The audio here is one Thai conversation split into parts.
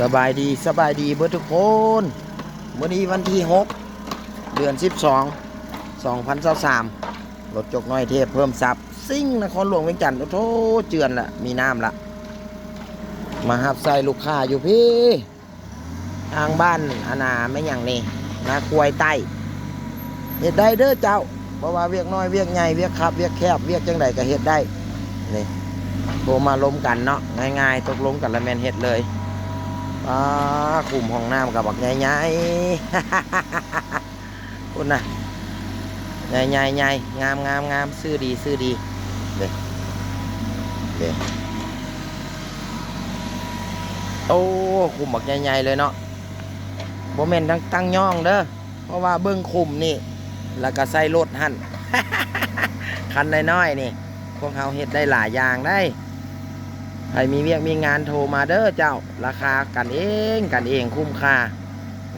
สบายดีสบายดีเบิดทุกคนวันนี้วันที่ 6 เดือน 12 2023รถจกน้อยเทพเพิ่มซับซิ่งนครหลวงเวียงจันทร์โอ้โหเจือนละมีน้ำละมาหับใส่ลูกค้าอยู่พี่ ทางบ้านอาณาไม่อย่างนี้นาควยใต้เฮ็ดได้เด้อเจ้า เพราะว่าเวียกน้อยเวียกใหญ่เวียกขับเวียกแคบเวียกจังใดก็เฮ็ดได้นี่โทรมาล้มกันเนาะง่ายๆตกลงกันล้วแมนเฮ็ดเลย ป้าคุมห้องน้ำกับบักใหญ่ๆคุณนะใหญ่ใหญ่ใหญ่งามงามงามซื้อดีซื้อดีเด้เด้โอ้คุมบักใหญ่ๆเลยเนาะโมเมนตั้งตั้งย่องเด้อเพราะว่าเบิ้งคุมนี่ แล้วก็ใส่รถหั่นคันน้อยๆนี่ พวกเขาเฮ็ดได้หลายอย่างได้ ใครมีเวียกมีงานโทรมาเด้อเจ้า ราคากันเองกันเองคุ้มค่า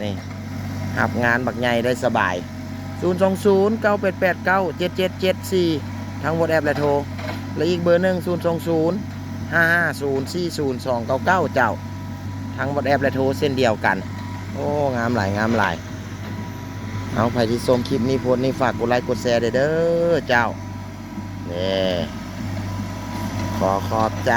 นี่หับงานบักใหญ่ได้สบาย 0 2 0 9 8 8 9 7 7 7 4 ทั้งหมดแอปและโทร และอีกเบอร์หนึ่ง0 2 0 5 5 0 4 0 2 9 9 เจ้า ทั้งหมดแอปและโทรเส้นเดียวกัน โอ้ งามหลายงามหลาย เอาใครที่ชมคลิปนี้โพสต์นี้ฝากกดไลค์กดแชร์เด้อเจ้านี่ ขอขอบใจ